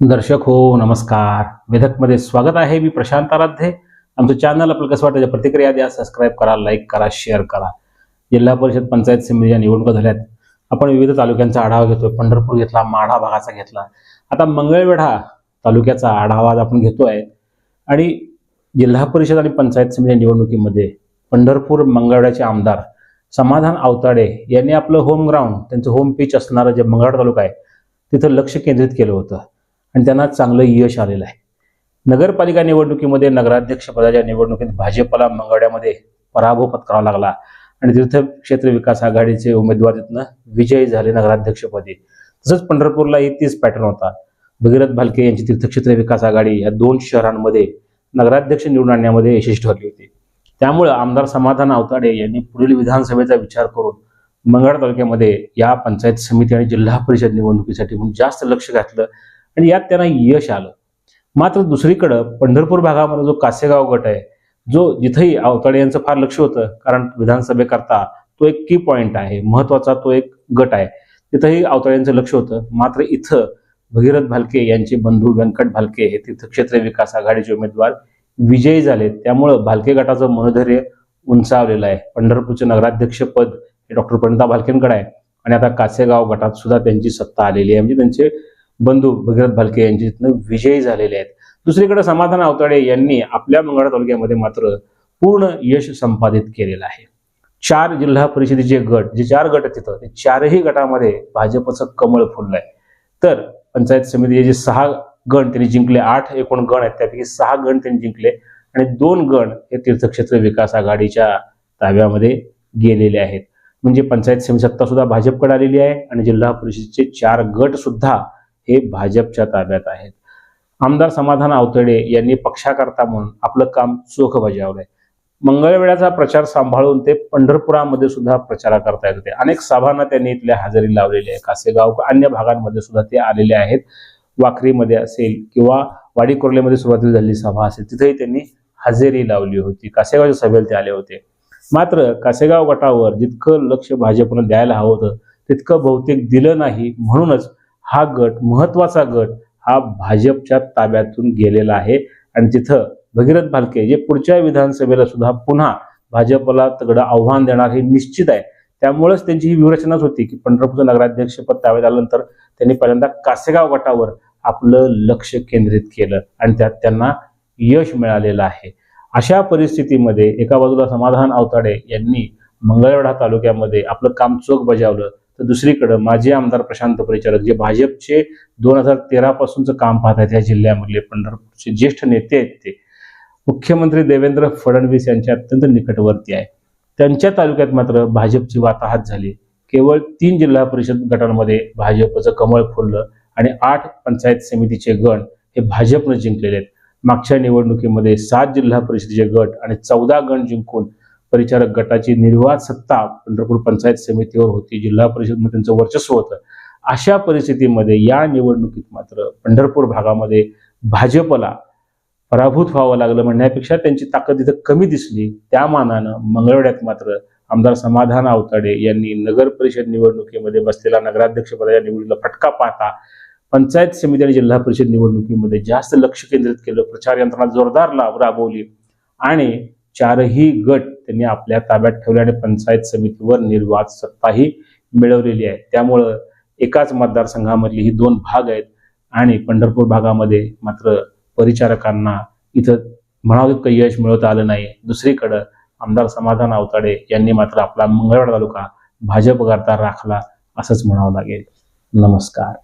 दर्शक हो नमस्कार. वेधकमध्ये स्वागत आहे मी प्रशांत आराध्ये. आमचं चॅनल आपल्याला कसं वाटतं प्रतिक्रिया द्या सबस्क्राईब करा लाईक करा शेअर करा. जिल्हा परिषद पंचायत समितीच्या निवडणुका झाल्यात. आपण विविध तालुक्यांचा आढावा घेतोय. पंढरपूर घेतला माढा भागाचा घेतला. आता मंगळवेढा तालुक्याचा आढावा आज आपण घेतोय. आणि जिल्हा परिषद आणि पंचायत समिती निवडणुकीमध्ये पंढरपूर मंगळवेढ्याचे आमदार समाधान आवताडे यांनी आपलं होम ग्राउंड त्यांचं होम पिच असणारं जे मंगळवेढा तालुका आहे तिथं लक्ष केंद्रित केलं होतं. आणि त्यांना चांगलं यश आलेलं आहे. नगरपालिका निवडणुकीमध्ये नगराध्यक्ष पदाच्या निवडणुकीत भाजपला मंगळ्यामध्ये पराभव पत्करावा लागला आणि तीर्थक्षेत्र विकास आघाडीचे उमेदवार तिथनं विजयी झाले नगराध्यक्षपदी तसंच पंढरपूरलाही तीच पॅटर्न होता. भगीरथ भालके यांची तीर्थक्षेत्र विकास आघाडी या दोन शहरांमध्ये नगराध्यक्ष निवडून आणण्यामध्ये यशस्वी ठरली होती. त्यामुळं आमदार समाधान अवताडे यांनी पुढील विधानसभेचा विचार करून मंगळ तालुक्यामध्ये या पंचायत समिती आणि जिल्हा परिषद निवडणुकीसाठी म्हणून जास्त लक्ष घातलं. आणि यात त्यांना यश आलं. मात्र दुसरीकडं पंढरपूर भागामध्ये जो कासेगाव गट आहे जो जिथंही अवताडे यांचं फार लक्ष होतं कारण विधानसभेकरता तो एक की पॉइंट आहे महत्त्वाचा तो एक गट आहे तिथंही आवताडे यांचं लक्ष होतं. मात्र इथं भगीरथ भालके यांचे बंधू व्यंकट भालके हे तीर्थक्षेत्र विकास आघाडीचे उमेदवार विजयी झाले त्यामुळं भालके गटाचं मनोधैर्य उंचावलेलं आहे. पंढरपूरचे नगराध्यक्षपद हे डॉक्टर प्रणिता भालकेंकडे आहे. आणि आता कासेगाव गटात सुद्धा त्यांची सत्ता आलेली आहे. म्हणजे त्यांचे बंधू भगीरथ भालके यांच्या तिथनं विजयी झालेले आहेत. दुसरीकडे समाधान अवताडे यांनी आपल्या मंगळा तालुक्यामध्ये मात्र पूर्ण यश संपादित केलेलं आहे. चार जिल्हा परिषदेचे गट जे चार गट आहेत तिथं ते चारही गटामध्ये भाजपचं कमळ फुललंय. तर पंचायत समितीचे जे सहा गण त्यांनी जिंकले आठ एकूण गण आहेत त्यापैकी सहा गण त्यांनी जिंकले आणि दोन गण हे तीर्थक्षेत्र विकास आघाडीच्या ताब्यामध्ये गेलेले आहेत. म्हणजे पंचायत समिती सत्ता सुद्धा भाजपकडे आलेली आहे आणि जिल्हा परिषदेचे चार गट सुद्धा हे भाजपच्या ताब्यात आहेत. आमदार समाधान आवतडे यांनी पक्षाकर्ता म्हणून आपलं काम चोख बजावलंय. मंगळवेळाचा प्रचार सांभाळून ते पंढरपुरामध्ये सुद्धा प्रचार करता येत होते. अनेक सभांना त्यांनी इथल्या हजेरी लावलेली आहे कासेगाव अन्य भागांमध्ये सुद्धा ते आलेले आहेत. वाखरीमध्ये असेल किंवा वाडी कुर्लेमध्ये सुरुवातीला झालेली सभा असेल तिथेही त्यांनी हजेरी लावली होती. कासेगावच्या सभेला ते आले होते. मात्र कासेगाव गटावर जितकं लक्ष भाजपनं द्यायला हवं होतं तितकं बहुतेक दिलं नाही म्हणूनच हा गट महत्त्वाचा गट हा भाजपच्या ताब्यातून गेलेला आहे. आणि तिथं भगीरथ भालके जे पुढच्या विधानसभेला सुद्धा पुन्हा भाजपला तगडं आव्हान देणार हे निश्चित आहे. त्यामुळेच त्यांची ही व्यूहरचनाच होती की पंढरपूरचं नगराध्यक्षपद ताब्यात आल्यानंतर त्यांनी पहिल्यांदा कासेगाव गटावर आपलं लक्ष केंद्रित केलं आणि त्यात त्यांना यश मिळालेलं आहे. अशा परिस्थितीमध्ये एका बाजूला समाधान आवताडे यांनी मंगळवेढा तालुक्यामध्ये आपलं काम चोख बजावलं तर दुसरीकडं माजी आमदार प्रशांत परिचारक जे भाजपचे दोन हजार तेरा पासूनचं काम पाहत आहेत या जिल्ह्यामधले पंढरपूरचे ज्येष्ठ नेते आहेत ते. मुख्यमंत्री देवेंद्र फडणवीस यांच्या अत्यंत निकटवर्ती आहे त्यांच्या तालुक्यात मात्र भाजपची वाताहात झाली. केवळ तीन जिल्हा परिषद गटांमध्ये भाजपचं कमळ फुललं आणि आठ पंचायत समितीचे गण हे भाजपनं जिंकलेले आहेत. मागच्या निवडणुकीमध्ये सात जिल्हा परिषदेचे गट आणि चौदा गण जिंकून परिचारक गटाची निर्वाध सत्ता पंढरपूर पंचायत समितीवर होती. जिल्हा परिषदमध्ये त्यांचं वर्चस्व होतं. अशा परिस्थितीमध्ये या निवडणुकीत मात्र पंढरपूर भागामध्ये भाजपला पराभूत व्हावं लागलं म्हणण्यापेक्षा त्यांची ताकद इथं कमी दिसली. त्या मानानं मंगळवेड्यात मात्र आमदार समाधान आवताडे यांनी नगर परिषद निवडणुकीमध्ये बसलेला नगराध्यक्षपदाच्या निवडीला फटका पाहता पंचायत समिती आणि जिल्हा परिषद निवडणुकीमध्ये जास्त लक्ष केंद्रित केलं. प्रचार यंत्रणा जोरदार लाभ राबवली आणि चारही गट त्यांनी आपल्या ताब्यात ठेवले आणि पंचायत समितीवर निर्वाच सत्ताही मिळवलेली आहे. त्यामुळं एकाच मतदारसंघामधली ही दोन भाग आहेत आणि पंढरपूर भागामध्ये मात्र परिचारकांना इथं म्हणावं तितकं यश मिळवता आलं नाही. दुसरीकडं आमदार समाधान आवताडे यांनी मात्र आपला मंगळवार तालुका भाजप करता राखला असंच म्हणावं लागेल. नमस्कार.